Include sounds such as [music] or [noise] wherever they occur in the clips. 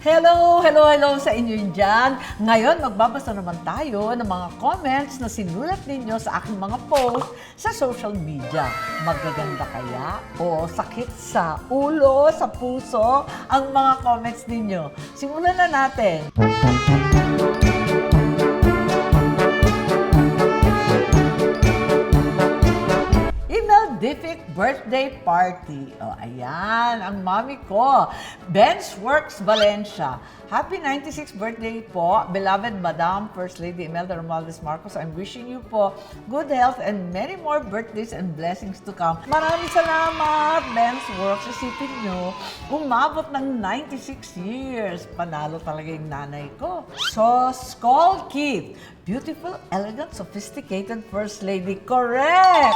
Hello, hello, hello sa inyo dyan. Ngayon, magbabasa naman tayo ng mga comments na sinulat ninyo sa aking mga post sa social media. Magaganda kaya o sakit sa ulo, sa puso ang mga comments ninyo? Simulan na natin. Birthday party. O, ayan, ang mami ko. Ben's Works Valencia. Happy 96th birthday po, beloved Madam First Lady Imelda Romualdez Marcos. I'm wishing you po good health and many more birthdays and blessings to come. Maraming salamat, Ben's Works. Isipin nyo, umabot ng 96 years. Panalo talaga yung nanay ko. So, Skull Keith. Beautiful, elegant, sophisticated First Lady. Correct!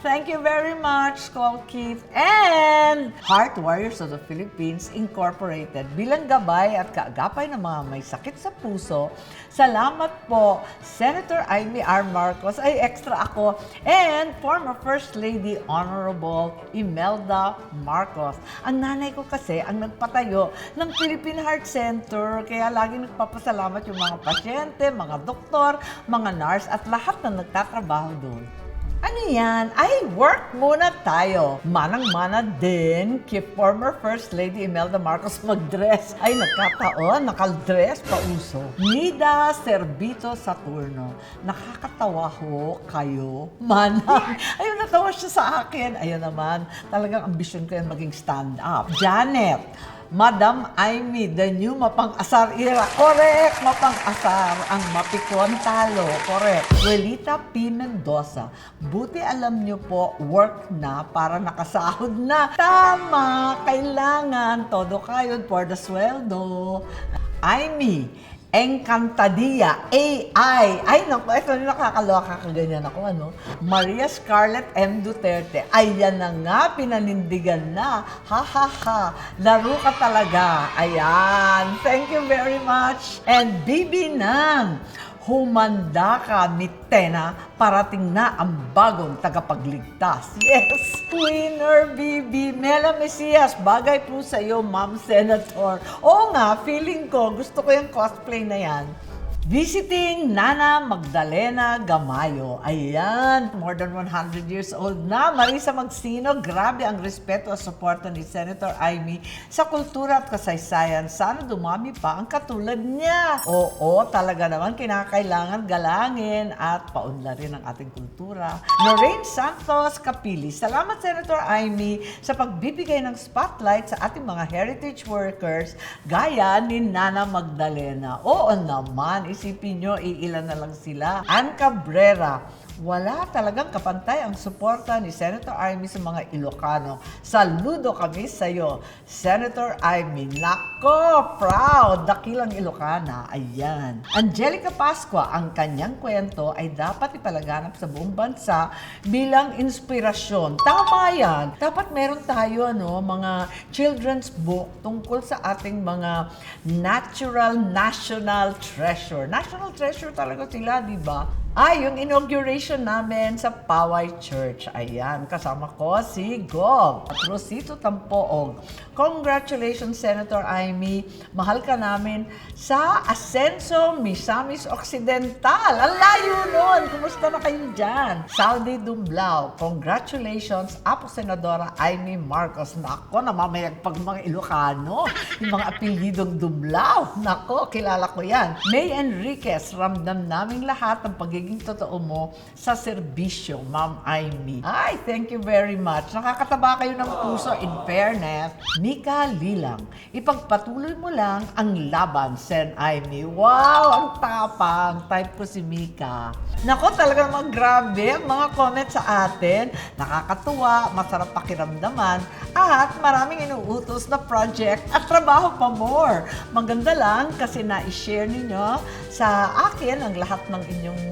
Thank you very much, Skull Keith. And Heart Warriors of the Philippines Incorporated. Bilang gabay at kaagapay ng mga may sakit sa puso, salamat po, Senator Amy R. Marcos. Ay, extra ako. And former First Lady Honorable Imelda Marcos. Ang nanay ko kasi ang nagpatayo ng Philippine Heart Center. Kaya lagi nagpapasalamat yung mga pasyente, mga doktor, mga nurse at lahat na nagtatrabaho doon. Ano yan? Ay, work muna tayo. Manang-mana din kay former First Lady Imelda Marcos mag-dress. Ay, nagkataon, nakal-dress pa uso. Nida Servito Saturno. Nakakatawa ho kayo. Manang. [laughs] Ayun, natawa siya sa akin. Ayun naman, talagang ambisyon ko yan maging stand-up. Janet. Madam Aimee, the new mapang-asar era. Correct! Mapang-asar ang mapikon talo. Correct. Welita P. Mendoza, buti alam niyo po, work na para nakasahod na. Tama! Kailangan todo kayo for the sweldo. Aimee, Encantadilla, AI. Ay, naku, ito na nakakaloka kaganyan ako, ano? Maria Scarlett M. Duterte. Ayan na nga, pinanindigan na. Ha, ha, ha. Laro ka talaga. Ayan. Thank you very much. And Bibi Nang. Humanda ka, Mitena, parating na ang bagong tagapagligtas. Yes, winner, Bibi. Mela Mesias, bagay po sa iyo, Ma'am Senator. Oo nga, feeling ko, gusto ko yung cosplay na yan. Visiting Nana Magdalena Gamayo. Ayan, more than 100 years old na. Marisa Magsino, grabe ang respeto at suporta ni Senator Amy sa kultura at kasaysayan. Sana dumami pa ang katulad niya. Oo, talaga naman kinakailangan galangin at paunlarin ang ating kultura. Lorraine Santos Capili, salamat Senator Amy sa pagbibigay ng spotlight sa ating mga heritage workers gaya ni Nana Magdalena. Oo naman, isipin nyo, iilan na lang sila. Ann Cabrera, wala talagang kapantay ang suporta ni Senator Amy sa mga Ilocano. Saludo kami sa iyo, Senator Amy. Nako, proud, dakilang Ilocana. Ayan. Angelica Pascua, ang kanyang kwento ay dapat ipalaganap sa buong bansa bilang inspirasyon. Tama yan. Dapat meron tayo ano, mga children's book tungkol sa ating mga natural national treasure. National treasure talaga sila, di ba? Ay, yung inauguration namin sa Paway Church. Ayan, kasama ko si Gog at Rosito Tampoog. Congratulations, Senator Amy. Mahal ka namin sa Ascenso Misamis Occidental. Ang layo nun! Kumusta na kayo dyan? Saudi Dumblao. Congratulations, Apo Senadora Amy Marcos. Nako, namamayag pag mga Ilocano. Yung mga apelyidong Dumblao. Nako, kilala ko yan. May Enriquez, ramdam naming lahat ang pagiging totoo mo sa serbisyo, Ma'am Amy. Ay, thank you very much. Nakakataba kayo ng puso in fairness. Mika Lilang, ipagpatuloy mo lang ang laban, Sen Amy. Wow, ang tapang. Type ko si Mika. Nako, talaga naman grabe ang mga comments sa atin. Nakakatuwa, masarap pakiramdaman, at maraming inuutos na project at trabaho pa more. Maganda lang kasi na-share ninyo sa akin ang lahat ng inyong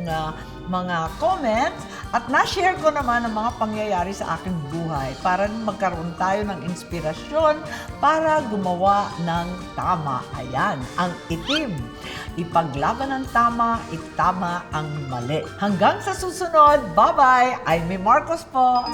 mga comments at na-share ko naman ang mga pangyayari sa aking buhay para magkaroon tayo ng inspirasyon para gumawa ng tama. Ayan, ang itim. Ipaglaban ang tama, itama ang mali. Hanggang sa susunod, bye-bye! I'm Marcos po!